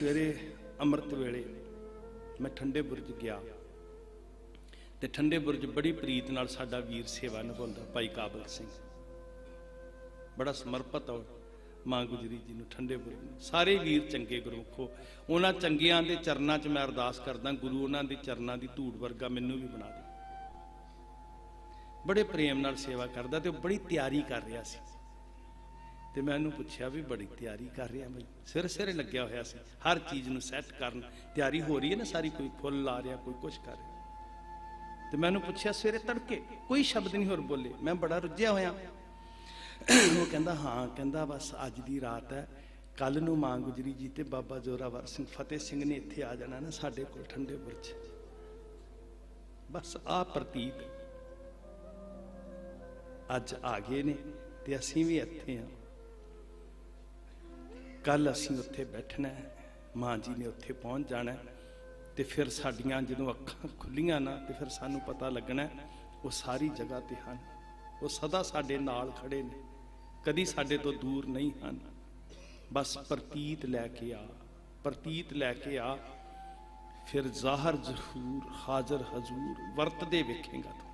ਸਵੇਰੇ ਅੰਮ੍ਰਿਤ ਵੇਲੇ ਮੈਂ ਠੰਡੇ ਬੁਰਜ ਗਿਆ ਤੇ ਠੰਡੇ ਬੁਰਜ ਬੜੀ ਪ੍ਰੀਤ ਨਾਲ ਸਾਡਾ ਵੀਰ ਸੇਵਾ ਨਿਭਾਉਂਦਾ, ਭਾਈ ਕਾਬਲ ਸਿੰਘ। ਬੜਾ ਸਮਰਪਿਤ ਹੋ ਮਾਂ ਗੁਜਰੀ ਜੀ ਨੂੰ ਠੰਡੇ ਬੁਰਜ ਨੂੰ। ਸਾਰੇ ਵੀਰ ਚੰਗੇ ਗੁਰਮੁਖੋ ਉਹਨਾਂ ਚੰਗਿਆਂ ਦੇ ਚਰਨਾਂ 'ਚ ਮੈਂ ਅਰਦਾਸ ਕਰਦਾ, ਗੁਰੂ ਉਹਨਾਂ ਦੇ ਚਰਨਾਂ ਦੀ ਧੂੜ ਵਰਗਾ ਮੈਨੂੰ ਵੀ ਬਣਾ ਦੇ। ਬੜੇ ਪ੍ਰੇਮ ਨਾਲ ਸੇਵਾ ਕਰਦਾ ਤੇ ਉਹ ਬੜੀ ਤਿਆਰੀ ਕਰ ਰਿਹਾ ਸੀ। ਤੇ ਮੈਂ ਉਹਨੂੰ ਪੁੱਛਿਆ ਵੀ ਬੜੀ ਤਿਆਰੀ ਕਰ ਰਿਹਾ ਬਈ ਸਿਰ ਸਿਰੇ ਲੱਗਿਆ ਹੋਇਆ ਸੀ। ਹਰ ਚੀਜ਼ ਨੂੰ ਸੈੱਟ ਕਰਨ। ਤਿਆਰੀ ਹੋ ਰਹੀ ਹੈ ਨਾ ਸਾਰੀ, ਕੋਈ ਫੁੱਲ ਲਾ ਰਿਹਾ, ਕੋਈ ਕੁਛ ਕਰ ਰਿਹਾ। ਤੇ ਮੈਨੂੰ ਪੁੱਛਿਆ, ਸਵੇਰੇ ਤੜਕੇ ਕੋਈ ਸ਼ਬਦ ਨਹੀਂ ਹੋਰ ਬੋਲੇ। ਮੈਂ ਬੜਾ ਰੁੱਝਿਆ ਹੋਇਆ। ਉਹ ਕਹਿੰਦਾ, ਹਾਂ, ਕਹਿੰਦਾ ਬਸ ਅੱਜ ਦੀ ਰਾਤ ਹੈ। ਕੱਲ ਨੂੰ ਮਾਂ ਗੁਜਰੀ ਜੀ ਤੇ ਬਾਬਾ ਜੋਰਾਵਰ ਸਿੰਘ ਫਤਿਹ ਸਿੰਘ ਨੇ ਇੱਥੇ ਆ ਜਾਣਾ ਨਾ ਸਾਡੇ ਕੋਲ ਠੰਡੇ ਬੁਰਜ ਬਸ ਆ ਪ੍ਰਤੀਤ। ਅੱਜ ਆ ਗਏ ਨੇ ਤੇ ਅਸੀਂ ਵੀ ਇੱਥੇ ਆ ਕੱਲ ਅਸੀਂ ਉੱਥੇ ਬੈਠਣਾ ਹੈ ਮਾਂ ਜੀ ਨੇ ਉੱਥੇ ਪਹੁੰਚ ਜਾਣਾ ਹੈ, ਤੇ ਫਿਰ ਸਾਡੀਆਂ ਜਦੋਂ ਅੱਖਾਂ ਖੁੱਲੀਆਂ ਨਾ ਤੇ ਫਿਰ ਸਾਨੂੰ ਪਤਾ ਲੱਗਣਾ ਉਹ ਸਾਰੀ ਜਗ੍ਹਾ ਤੇ ਹਨ। ਉਹ ਸਦਾ ਸਾਡੇ ਨਾਲ ਖੜੇ ਨੇ ਕਦੀ ਸਾਡੇ ਤੋਂ ਦੂਰ ਨਹੀਂ ਹਨ। ਬਸ ਪ੍ਰਤੀਤ ਲੈ ਕੇ ਆ ਪ੍ਰਤੀਤ ਲੈ ਕੇ ਆ ਫਿਰ ਜ਼ਾਹਰ ਜ਼ਹੂਰ ਹਾਜ਼ਰ ਹਜ਼ੂਰ ਵਰਤਦੇ ਵੇਖੇਗਾ ਤੂੰ।